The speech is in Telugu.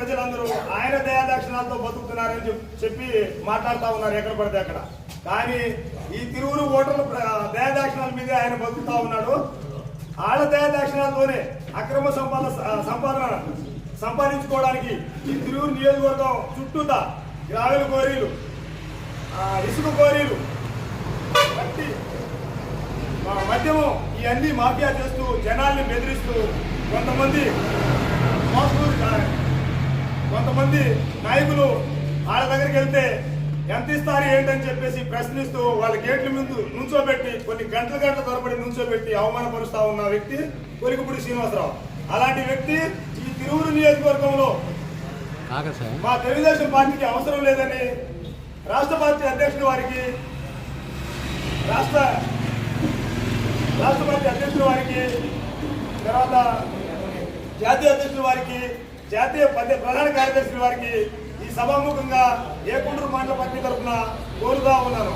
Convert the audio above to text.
ప్రజలందరూ ఆయన దయాదక్షిణాలతో బతుకుతున్నారని చెప్పి మాట్లాడుతూ ఉన్నారు ఎక్కడ పడితే అక్కడ. కానీ ఈ తిరువురు ఓటర్లు ప్ర- దయాదాక్షిణాల ఆయన బతుకుతా ఉన్నాడు. ఆళ్ళ దయాదాక్షిణాలతోనే అక్రమ సంపాద సంపాదన సంపాదించుకోవడానికి ఈ తిరువురు నియోజకవర్గం చుట్టూతా గ్రావెల కోరీలు ఇసుక కోరీలు మట్టి మద్యము ఇవన్నీ మాఫియా చేస్తూ జనాల్ని బెదిరిస్తూ కొంతమంది కొంతమంది నాయకులు వాళ్ళ దగ్గరికి వెళ్తే ఎంత ఇస్తారు ఏంటని చెప్పేసి ప్రశ్నిస్తూ వాళ్ళ గేట్ల ముందు నుంచోబెట్టి కొన్ని గంటల గంటల తరబడి నుంచోబెట్టి అవమానపరుస్తా ఉన్న వ్యక్తి కొలికపూడి శ్రీనివాసరావు. అలాంటి వ్యక్తి ఈ తిరువురు నియోజకవర్గంలో మా తెలుగుదేశం పార్టీకి అవసరం లేదని రాష్ట్ర పార్టీ అధ్యక్షుడి వారికి రాష్ట్ర రాష్ట్ర పార్టీ అధ్యక్షుడి వారికి తర్వాత జాతీయ అధ్యక్షుడి వారికి జాతీయ పద్య ప్రధాన కార్యదర్శి వారికి ఈ సభాముఖంగా ఏకుండ్రు మండల పార్టీ తరఫున కోరుతా ఉన్నాను.